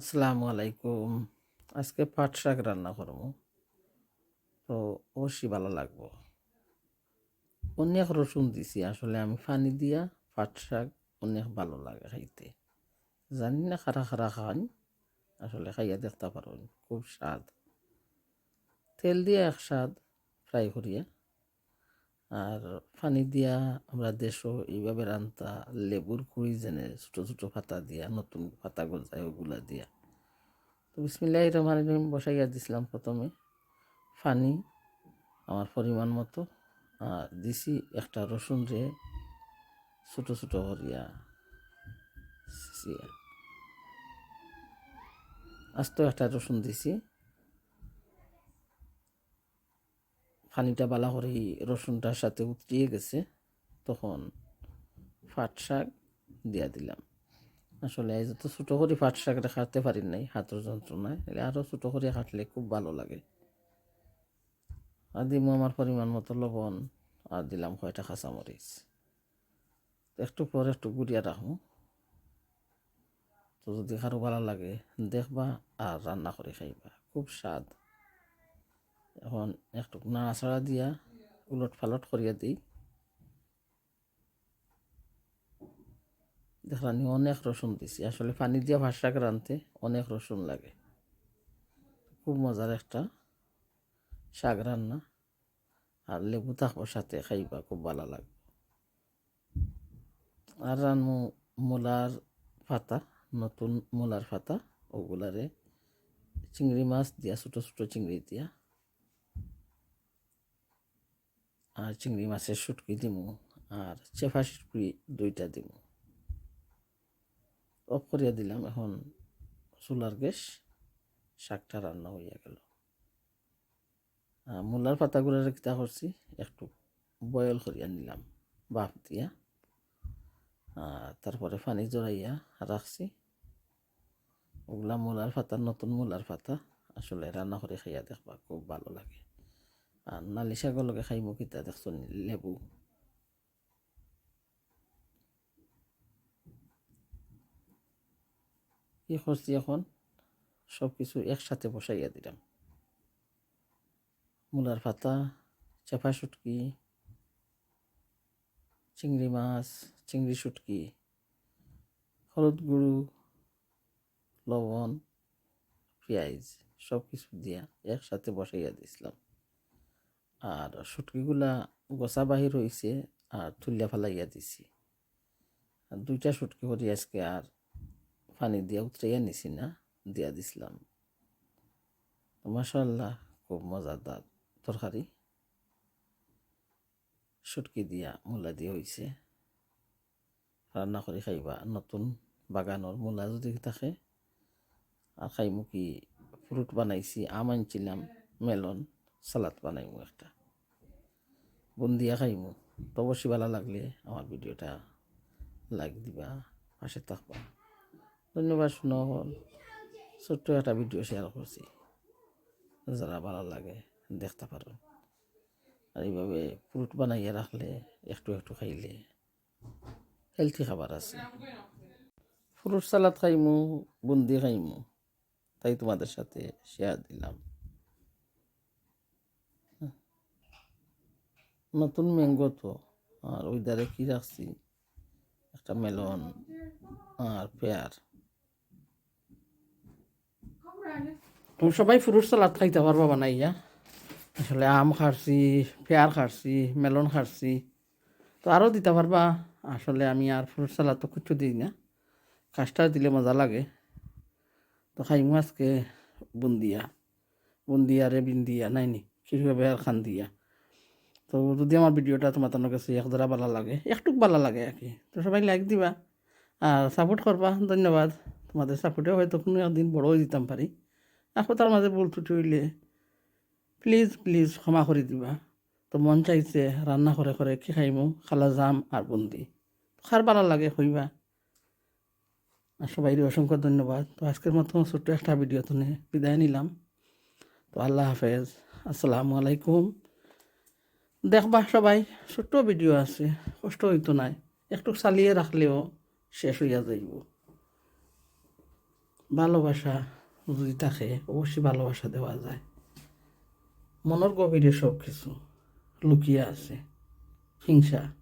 আসসালামু আলাইকুম। আজকে পাট শাক রান্না করব। তো অবশ্যই ভালো লাগবো। অনেক রসুন দিছি, আসলে আমি পানি দিয়া পাট শাক অনেক ভালো লাগে খাইতে। জানি না খারা খারা খান, আসলে খাইয়া দেখতে পারো খুব স্বাদ। তেল দিয়া এক স্বাদ, ফ্রাই করিয়া। আর পানি দিয়া আমরা দেশও এইভাবে রান্তা, লেবুর কুড়ি জেনে ছোটো ছোটো পাতা দিয়া, নতুন পাতা গজায় ওগুলা দিয়া। তো বিসমিল্লাহ রহমান রহিম বসাইয়া দিছিলাম প্রথমে। পানি আমার পরিমাণ মতো। আর দিছি একটা রসুন রে, ছোটো ছোটো ছিঁচিয়া। আস্ত একটা রসুন দিছি। পানিটা বালা রসুনটার সাথে উতরিয়ে গেছে, তখন পাট শাক দিয়া দিলাম। আসলে এই যত ছোটো করে পাট শাকটা খাটতে পারি নাই, হাতের যন্ত্রণায়। এলে আরও ছোটো করে কাটলে খুব ভালো লাগে। আর দিমু আমার পরিমাণ মতো লবণ আর দিলাম কয়টা কাঁচামরিচ। একটু পর একটু গুড়িয়া রাখব। তো যদি কারও ভালো লাগে, দেখবা আর রান্না করে খাইবা। খুব স্বাদ। এখন একটু নাড়াচাড়া দিয়া উলট ফালট করিয়া দিই। দেখলাম অনেক রসুন দিছি। আসলে পানি দিয়া শাক রাঁধতে অনেক রসুন লাগে। খুব মজার একটা শাক রান্না। আর লেবু থাকবার সাথে, খাইবা, খুব ভালো লাগবে। আর রানমু মূলার পাতা, নতুন মূলার পাতা, ওগুলারে চিংড়ি মাছ দিয়া, ছোটো ছোটো চিংড়ি দিয়া আর চিংড়ি মাছের শুটকি দিমু আর চেফা শুটকি দুইটা দিমু। অফ করিয়া দিলাম, এখন চুলার গ্যাস, শাকটা রান্না হইয়া গেল। মূলার পাতাগুলোর কিতা করছি, একটু বয়ল করিয়া নিলাম বাপ দিয়া। আর তারপরে পানি জড়াইয়া রাখছি। ওগুলা মূলার পাতা, নতুন মূলার পাতা, আসলে রান্না করে খাইয়া দেখবা খুব ভালো লাগে। আর নালি শাকের লগে খাইমু কিতা দেখছ? লেবু। কি করছি এখন? সব কিছু একসাথে বসাইয়া দিলাম। মূলার পাতা, চাপা শুটকি, চিংড়ি মাছ, চিংড়ি শুটকি, হলুদ গুঁড়ো, লবণ, পেঁয়াজ সব কিছু দিয়া একসাথে বসাইয়া দিছিলাম। আর শুটকিগুলা গোসা বাহির হয়েছে আর তুলিয়া ফেলাইয়া দিছি। আর দুইটা শুটকি করি আজকে আর পানি দিয়া উতরাইয়া নিছি না, দিয়া দিছিলাম। মাসাল্লাহ খুব মজাদার তরকারি। শুটকি দিয়া মূলা দিয়ে হয়েছে রান্না করে খাইবা, নতুন বাগানোর মূলা যদি থাকে। আর খাইমু কি, ফ্রুট বানাইছি, আম আনছিলাম, মেলন। সালাদ বানাইমু একটা। বন্দিয়া খাইমু। তো অবশ্যই ভালো লাগলে আমার ভিডিওটা লাইক দিবা, পাশে থাকবা। ধন্যবাদ শুনো ছোট্ট একটা ভিডিও শেয়ার করছি। যারা ভালো লাগে, দেখতে পারো। আর এইভাবে ফ্রুট বানাইয়া রাখলে, একটু একটু খাইলে হেলথি খাবার আছে। ফ্রুট সালাদ খাইমু, বুন্দি খাইমু। তাই তোমাদের সাথে শেয়ার দিলাম। নতুন ম্যাঙ্গো তো, আর ওই ধারে কি রাখছি? একটা মেলন আর পেয়ার তুমি সবাই ফ্রুট সালাদ খাইতে পারবা বানাইয়া। আসলে আম খাচ্ছি পেয়ার খাচ্ছি মেলন খাচ্ছি তো আরও দিতে পারবা। আসলে আমি আর ফ্রুট সালাদ তো কিছু দিই না। কাজটা দিলে মজা লাগে। তো খাইমু আজকে বুন্দিয়া। বুন্দিয়া রে বিন্দিয়া, নাইনি, কীভাবে আর খান দিয়া। তো যদি আমার ভিডিওটা তোমার কাছে একদরা ভালো লাগে একটু ভালো লাগে আর কি, তো সবাই লাইক দিবা আর সাপোর্ট করবা, ধন্যবাদ। তোমাদের সাপোর্টে হয়তো কোনো একদিন বড় হয়ে দিতাম পারি। এখন তার মাঝে ভুল ত্রুটি হইলে প্লিজ প্লিজ ক্ষমা করে দিবা। তো মন চাইছে রান্না করে করে কি খাইমু, খালা জাম আর বন্দি। খার ভালো লাগে হইবা। আর সবাইকে অসংখ্য ধন্যবাদ। তো আজকের মতো ছোট্ট একটা ভিডিও তো বিদায় নিলাম। তো আল্লাহ হাফেজ। আসসালামু আলাইকুম। দেখবা সবাই, ছোট্ট ভিডিও আছে, কষ্ট হইতো নাই। একটু চালিয়ে রাখলেও শেষ হইয়া যাইব। ভালোবাসা যদি থাকে, অবশ্যই ভালোবাসা দেওয়া যায়। মনের গভীরে সব কিছু লুকিয়ে আছে। হিংসা।